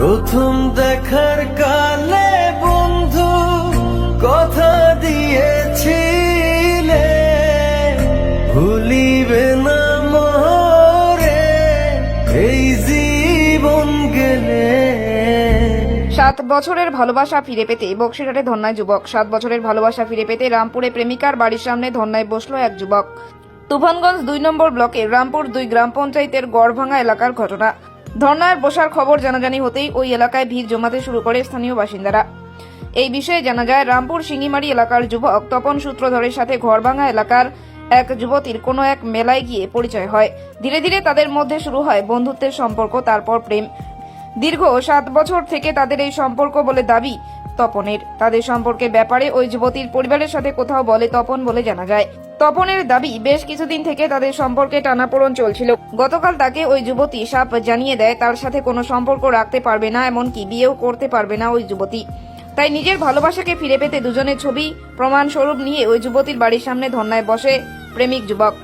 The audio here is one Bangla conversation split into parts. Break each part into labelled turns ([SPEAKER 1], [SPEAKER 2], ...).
[SPEAKER 1] প্রথম দেখার কালে বন্ধু কথা দিয়েছিলে। ভুলিবে না মরে এই জীবন গেলে।
[SPEAKER 2] সাত বছরের ভালোবাসা ফিরে পেতে বক্সিরহাটে ধন্যায় যুবক। সাত বছরের ভালোবাসা ফিরে পেতে রামপুরে প্রেমিকার বাড়ির সামনে ধন্যায় বসল এক যুবক। তুফানগঞ্জ দুই নম্বর ব্লকের রামপুর দুই গ্রাম পঞ্চায়েতের গড়ভাঙা এলাকার ঘটনা। ধর্নার বসার খবর জানাজানি হতেই ওই এলাকায় ভিড় জমাতে শুরু করে স্থানীয় বাসিন্দারা। এই বিষয়ে জানা যায় রামপুর সিঙ্গিমারি এলাকার যুবক তপন সূত্রধরের সাথে ঘরভাঙা এলাকার এক যুবতীর কোনো এক মেলায় গিয়ে পরিচয় হয়। ধীরে ধীরে তাদের মধ্যে শুরু হয় বন্ধুত্বের সম্পর্ক, তারপর প্রেম। দীর্ঘ সাত বছর থেকে তাদের এই সম্পর্ক বলে দাবি তপনের। তাদের সম্পর্কে ব্যাপারে ওই যুবতীর পরিবারের সাথে কোথাও বলে তপন বলে জানা যায়। তপনের দাবি বেশ কিছুদিন থেকে তাদের সম্পর্কে টানাপোড়ন চলছিল। গতকাল তাকে ওই যুবতী সাপ জানিয়ে দেয়, তার সাথে কোনো সম্পর্ক রাখতে পারবে না, এমনকি বিয়েও করতে পারবে না ওই যুবতী। তাই নিজের ভালোবাসাকে ফিরে পেতে দুজনের ছবি প্রমাণ স্বরূপ নিয়ে ওই যুবতীর বাড়ির সামনে ধর্নায় বসে প্রেমিক যুবক।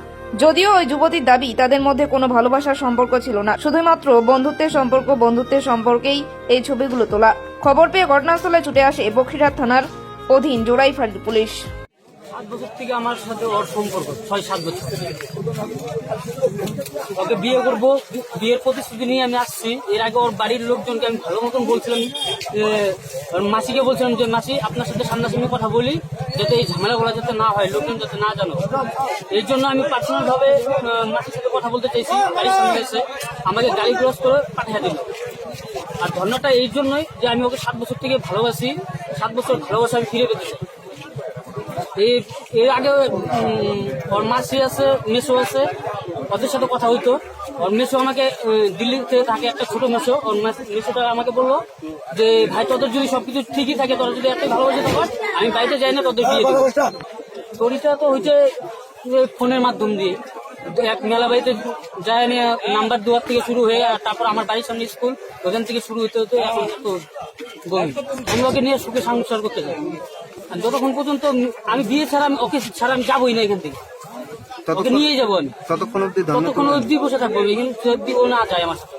[SPEAKER 2] যদিও ওই যুবতীর দাবি তাদের মধ্যে কোনো ভালোবাসার সম্পর্ক ছিল না, শুধুমাত্র বন্ধুত্বের সম্পর্ক, বন্ধুত্বের সম্পর্কেই এই ছবিগুলো তোলা। খবর পেয়ে ঘটনাস্থলে ছুটে আসে বক্সিরহাট থানার অধীন জোড়াই ফাঁড়ির পুলিশ।
[SPEAKER 3] সাত বছর থেকে আমার সাথে ওর সম্পর্ক ছয় সাত বছর। ওকে বিয়ে করব বিয়ের প্রতিশ্রুতি নিয়ে আমি আসছি। এর আগে ওর বাড়ির লোকজনকে আমি ভালো মতন বলছিলাম যে, মাসিকে বলছিলাম যে মাসি আপনার সাথে সামনাসামনি কথা বলি যাতে এই ঝামেলাগুলো যাতে না হয় লোকজন যাতে না জানো। এর জন্য আমি পার্সোনাল ভাবে আহ, মাসির সাথে কথা বলতে চাইছি গাড়ির সামনে এসে আমাকে গাড়ি ক্রস করে পাঠিয়ে দিল। আর ধর্নাটা এই জন্যই যে আমি ওকে সাত বছর থেকে ভালোবাসি সাত বছর ভালোবাসা আমি ফিরে পেতে চাই। এর আগে উম, ওর মাসি আছে মেসো আছে ওদের সাথে কথা হইতো। ওর মেসো আমাকে দিল্লিতে থাকে একটা ছোট মেসো ওর মাস- মেসোটা আমাকে বলল যে ভাই তোদের যদি সবকিছু ঠিকই থাকে তোরা যদি একটা ভালোবাসে থাকার আমি বাড়িতে যাই না তোদের বিয়ে স্টোরিটা তো হইছে ফোনের মাধ্যম দিয়ে। এক মেলা বাড়িতে যায় নিয়ে নাম্বার দুয়ার থেকে শুরু হয়ে আর তারপর আমার বাড়ির সামনে স্কুল ওখান থেকে শুরু হতে হতে এখন তো গমি আমি ওকে নিয়ে সুখে সংসার করতে যাই। যতক্ষণ পর্যন্ত আমি বিয়ে ছাড়া আমি ওকে ছাড়া আমি যাবোই না এখান থেকে। ওকে নিয়ে যাব আমি।
[SPEAKER 4] ততক্ষণ অব্দি
[SPEAKER 3] ততক্ষণ অব্দি বসে থাকব কিন্তু ও না যায় আমার সাথে।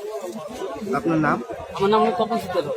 [SPEAKER 4] আপনার নাম?
[SPEAKER 3] আমার নাম তপন সূত্র